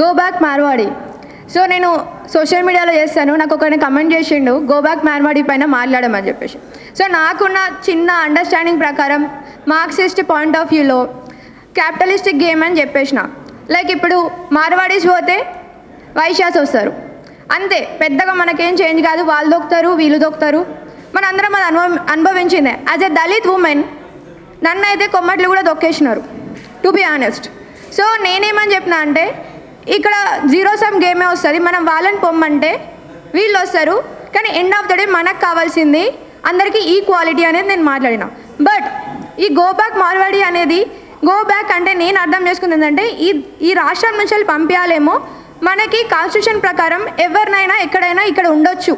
Go back Marwadi so నేను social మీడియాలో చేస్తాను. నాకు ఒకరిని కమెంట్ చేసిండు గో బ్యాక్ మార్వాడి పైన మాట్లాడమని చెప్పేసి. సో నాకున్న చిన్న అండర్స్టాండింగ్ ప్రకారం మార్క్సిస్ట్ పాయింట్ ఆఫ్ వ్యూలో క్యాపిటలిస్టిక్ గేమ్ అని చెప్పేసిన. లైక్ ఇప్పుడు మార్వాడీస్ పోతే వైశాస్ వస్తారు. అంతే పెద్దగా మనకేం చేంజ్ కాదు. వాళ్ళు దొక్కుతారు వీళ్ళు దొక్కుతారు. మన అందరం అది అనుభవ అనుభవించిందే. యాజ్ ఎ దళిత్ ఉమెన్ నన్ను అయితే కొమ్మట్లు కూడా దొక్కేసినారు. టు బి ఆనెస్ట్ సో నేనేమని చెప్పిన అంటే ఇక్కడ జీరో సమ్ గేమే వస్తుంది మనం వాళ్ళని పొమ్మంటే వీళ్ళు వస్తారు కానీ ఎండ్ ఆఫ్ ద డే మనకు కావాల్సింది అందరికీ ఈక్వాలిటీ అనేది నేను మాట్లాడిన. బట్ ఈ గో బ్యాక్ మార్వాడి అనేది గో బ్యాక్ అంటే నేను అర్థం చేసుకుంది ఏంటంటే ఈ ఈ రాష్ట్రం నుంచి వెళ్ళి పంపించాలేమో మనకి కాన్స్టిట్యూషన్ ప్రకారం ఎవరినైనా ఎక్కడైనా ఇక్కడ ఉండొచ్చు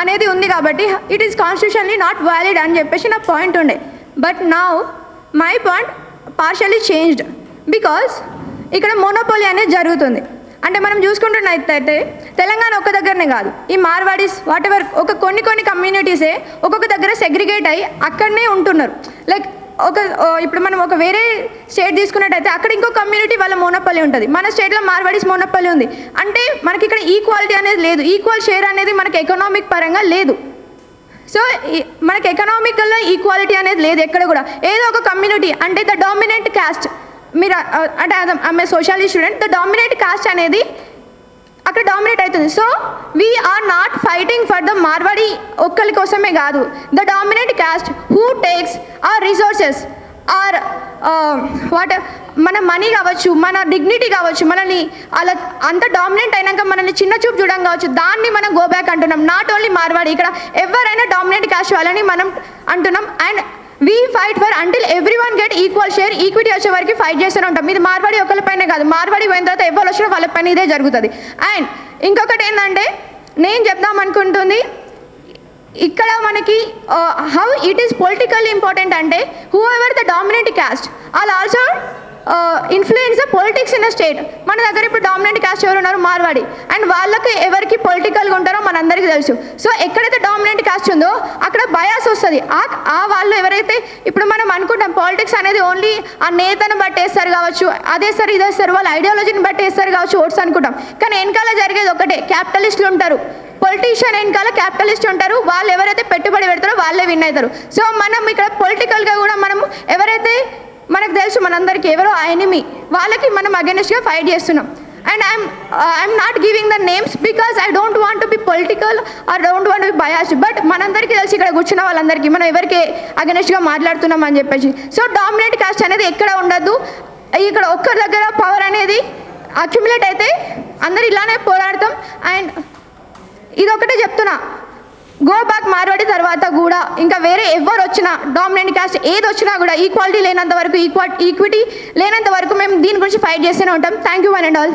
అనేది ఉంది కాబట్టి it is constitutionally not valid అని చెప్పేసి నా పాయింట్ ఉండే. But now my point partially changed because ఇక్కడ మోనోపోలి అనేది జరుగుతుంది. అంటే మనం చూసుకుంటున్నట్టయితే తెలంగాణ ఒక్క దగ్గరనే కాదు. ఈ మార్వాడీస్ వాట్ ఎవర్ ఒక కొన్ని కొన్ని కమ్యూనిటీసే ఒక్కొక్క దగ్గర సెగ్రిగేట్ అయ్యి అక్కడనే ఉంటున్నారు. లైక్ ఒక ఇప్పుడు మనం ఒక వేరే స్టేట్ తీసుకున్నట్టయితే అక్కడ ఇంకో కమ్యూనిటీ వాళ్ళ మోనపల్లి ఉంటుంది. మన స్టేట్లో మార్వాడీస్ మోనపల్లి ఉంది. అంటే మనకి ఇక్కడ ఈక్వాలిటీ అనేది లేదు. ఈక్వల్ షేర్ అనేది మనకి ఎకనామిక్ పరంగా లేదు. సో మనకి ఎకనామికల్లో ఈక్వాలిటీ అనేది లేదు ఎక్కడ కూడా. ఏదో ఒక కమ్యూనిటీ అంటే ద డామినెంట్ కాస్ట్ మీరు అంటే ఆమె sociology student the dominate caste అనేది అక్కడ డామినేట్ అవుతుంది. So we are not fighting for the Marwadi ఒక్కరి కోసమే కాదు. The dominate caste who takes our resources or what మన మనీ కావచ్చు మన డిగ్నిటీ కావచ్చు మనల్ని అలా అంత డామినెంట్ అయినాక మనల్ని చిన్న చూపు చూడడం కావచ్చు దాన్ని మనం గోబ్యాక్ అంటున్నాం. నాట్ ఓన్లీ మార్వాడి ఇక్కడ ఎవరైనా డామినెంట్ కాస్ట్ వాళ్ళని మనం అంటున్నాం. And we fight for until everyone get equal share equity వచ్చే వరకు ఫైట్ చేస్తూనే ఉంటాం. ఇది మార్వాడి ఒకరిపైనే కాదు. మార్వాడి పోయిన తర్వాత ఎవరు వచ్చినా వాళ్ళపైన ఇదే జరుగుతుంది. అండ్ ఇంకొకటి ఏంటంటే నేను చెప్దాం అనుకుంటుంది ఇక్కడ మనకి how it is political important అంటే whoever the dominant caste all also influence politics in the state మన దగ్గర ఇప్పుడు డామినెంట్ క్యాస్ట్ ఎవరు ఉన్నారు? మార్వాడి. అండ్ వాళ్ళకి ఎవరికి పొలిటికల్గా ఉంటారో మనందరికీ తెలుసు. సో ఎక్కడైతే డామినెంట్ క్యాస్ట్ ఉందో అక్కడ బయాస్ వస్తుంది. ఆ ఆ వాళ్ళు ఎవరైతే ఇప్పుడు మనం అనుకుంటాం పాలిటిక్స్ అనేది ఓన్లీ ఆ నేతను బట్టి వేస్తారు కావచ్చు అదేస్తారు ఇదేస్తారు వాళ్ళ ఐడియాలజీని బట్టి వేస్తారు కావచ్చు ఓట్స్ అనుకుంటాం. కానీ వెనకాల జరిగేది ఒకటే క్యాపిటలిస్టులు ఉంటారు. పొలిటీషియన్ వెనకాల క్యాపిటలిస్ట్ ఉంటారు. వాళ్ళు ఎవరైతే పెట్టుబడి పెడతారో వాళ్ళే విన్ అవుతారు. సో మనం ఇక్కడ పొలిటికల్గా కూడా మనం ఎవరైతే మనకు తెలుసు మనందరికీ ఎవరో ఎనిమి వాళ్ళకి మనం అగెనిస్ట్గా ఫైట్ చేస్తున్నాం. And I'm I'm not giving the names because I don't want be political or don't want be bias but మనందరికీ తెలిసి ఇక్కడ కూర్చున్న వాళ్ళందరికీ మనం ఎవరికి అగెనిస్ట్గా మాట్లాడుతున్నాం అని చెప్పేసి. సో డామినేట్ కాస్ట్ అనేది ఎక్కడ ఉండదు. ఇక్కడ ఒక్కరి దగ్గర పవర్ అనేది అక్యుములేట్ అయితే అందరు ఇలానే పోరాడతాం. అండ్ ఇది ఒకటే చెప్తున్నా. గో బ్యాక్ మార్వాడి తర్వాత కూడా ఇంకా వేరే ఎవరు వచ్చినా డామినెంట్ కాస్ట్ ఏది వచ్చినా కూడా ఈక్వాలిటీ లేనంత వరకు ఈక్వా ఈక్విటీ లేనంత వరకు మేము దీని గురించి ఫైట్ చేస్తూనే ఉంటాం. Thank you one and all